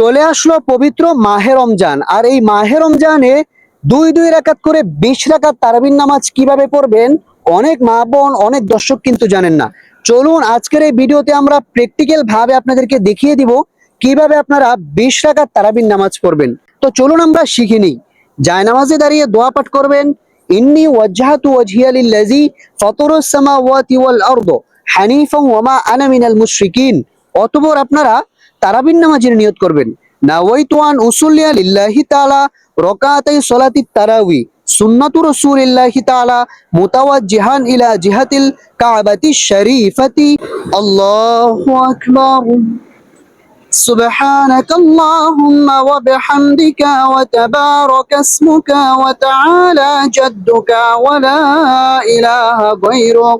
চলে আসলো পবিত্র মাহে রমজান। আর এই মাহে রমজানে দুই দুই রাকাত করে বিশ রাকাত তারাবির নামাজ কীভাবে পড়বেন? অনেক মা বোন, অনেক দর্শক কিন্তু জানেন না। চলুন আজকের এই ভিডিওতে আমরা প্র্যাকটিক্যাল ভাবে আপনাদেরকে দেখিয়ে দিব কীভাবে আপনারা বিশ রাকাত তারাবির নামাজ পড়বেন। তো চলুন আমরা শিখে নিই। জায় নামাজে দাঁড়িয়ে দোয়া পাঠ করবেন। ইন্নি ওয়াজহাতু ওয়াজহিয়া লিল্লাযী ফাতারাস আপনারা তারাবির নামাজের নিয়ত করবেন নাওয়াইতু আন উসুল্লিয়া লিল্লাহি তাআলা রাকাতাই সালাতি তারাবি সুন্নাতু রাসূলিল্লাহি তাআলা মুতাওয়াজ্জিহান ইলা জিহাতিল কাবাতি শরীফাতি আল্লাহু আকবার سبحانك اللهم وبحمدك وتبارك اسمك وتعالى جدك ولا إله غيرك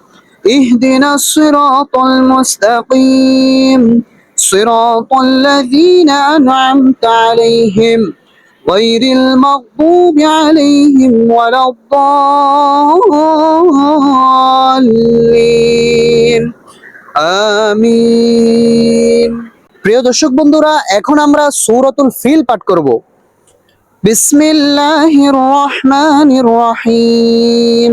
اهدنا الصراط المستقيم صراط الذين أنعمت عليهم غير المغضوب عليهم ولا الضالين آمين প্রিয় দর্শক বন্ধুরা এখন আমরা সূরাতুল ফিল পাঠ করব বিসমিল্লাহির রহমানির রহিম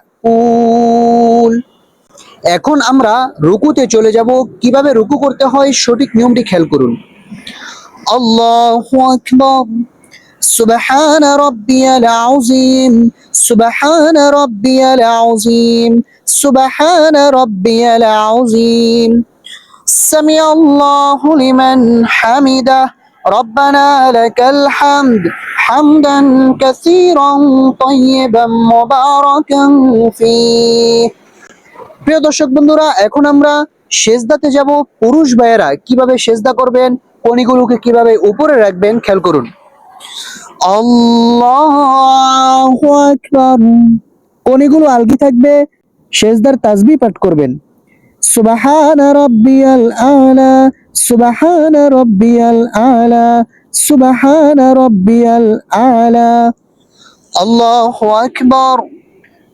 এখন আমরা রুকুতে চলে যাব কিভাবে রুকু করতে হয় সঠিক নিয়মটি খেয়াল করুন আল্লাহু আকবার সুবহান রাব্বিয়াল আযীম সুবহান রাব্বিয়াল আযীম সুবহান রাব্বিয়াল আযীম سمع الله لمن حمده ربنا لك الحمد حمدا كثيرا طيبا مباركا فيه প্রিয় দর্শক বন্ধুরা, এখন আমরা সেজদাতে যাব পুরুষ ভাইয়েরা। কীভাবে সেজদা করবেন, কণিগুলোকে কীভাবে উপরে রাখবেন, খেয়াল করুন। কণিগুলো আলগি থাকবে, সেজদার তাজবি পাঠ করবেন। সুবহান রাব্বিয়াল আলা, সুবহান রাব্বিয়াল আলা, সুবহান রাব্বিয়াল আলা। আল্লাহু আকবার।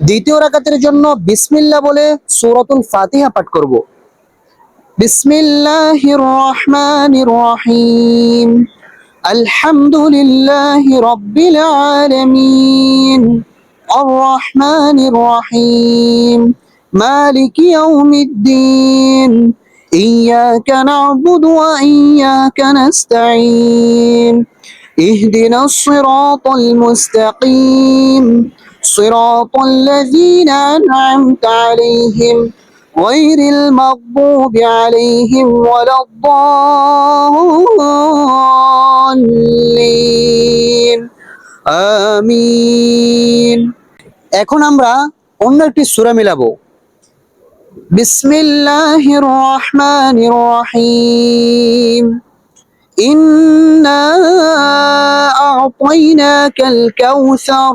দ্বিতীয় রাকাতের জন্য বিসমিল্লাহ বলে সূরাতুল ফাতিহা পাঠ করব বিসমিল্লাহির রহমানির রহিম আলহামদুলিল্লাহি রাব্বিল আলামিন আর রহমানির রহিম মালিক ইয়াউমিদ্দিন إياك نعبد وإياك نستعين اهدنا الصراط المستقيم صراط الذين أنعمت عليهم غير المغضوب عليهم ولا الضالين آمين এখন আমরা অন্য একটি সূরা মিলাবো বিসমিল্লাহির রহমানির রহিম إنا أعطيناك الكوثر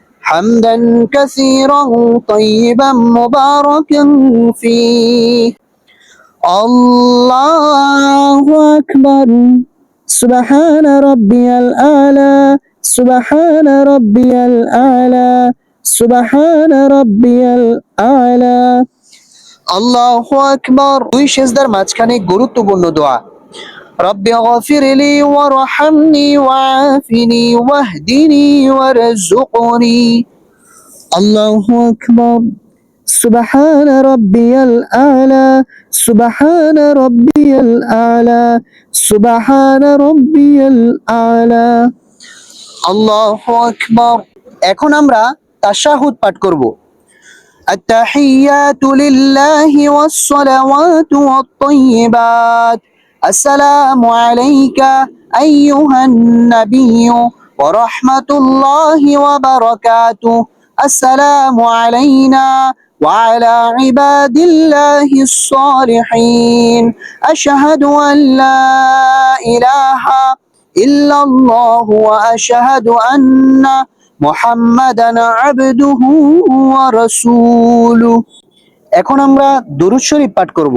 حمدا كثيرا طيبا مباركا فيه الله أكبر سبحان ربي الأعلى سبحان ربي الأعلى سبحان ربي الأعلى আল্লাহ আকবার দুই সেজদার মাঝখানে গুরুত্বপূর্ণ দোয়া রব্বি গফির লি ওয়ারহামনি ওয়াআফিনি ওয়াহদিনি ওয়ারযুকনি আল্লাহু আকবার سبحان ربي الأعلى سبحان ربي الأعلى سبحان ربي الأعلى আল্লাহু আকবার এখন আমরা তাশাহুদ পাঠ করব التحيات لله والصلوات والطيبات السلام عليك أيها النبي ورحمة الله وبركاته السلام علينا وعلى عباد الله الصالحين أشهد أن لا إله إلا الله وأشهد أن محمدا عبده ورسوله এখন আমরা দুরূদ শরীফ পাঠ করব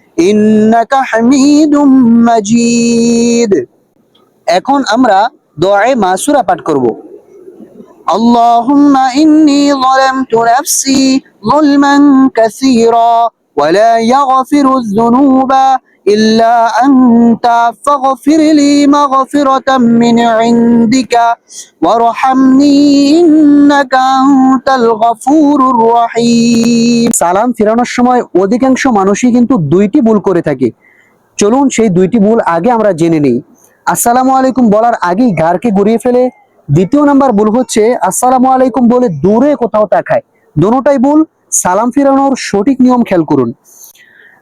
إنك حميد مجيد এখন আমরা দোয়ায়ে মাসুরা পাঠ করব اللهم إني ظلمت نفسي ظلما كثيرا ولا يغفر الذنوب إلا أنت فاغفر لي مغفرة من عندك وارحمني إنك أنت الغفور الرحيم সালাম ফেরানোর সময় অধিকাংশ মানুষই কিন্তু দুইটি ভুল করে থাকে চলুন সেই দুইটি ভুল আগে আমরা জেনে নেই আসসালামু আলাইকুম বলার আগেই ঘাড়কে ঘুরিয়ে ফেলে দ্বিতীয় নাম্বার ভুল হচ্ছে আসসালামু আলাইকুম বলে দূরে কোথাও তাকায় দোনোটাই ভুল সালাম ফেরানোর সঠিক নিয়ম খেয়াল করুন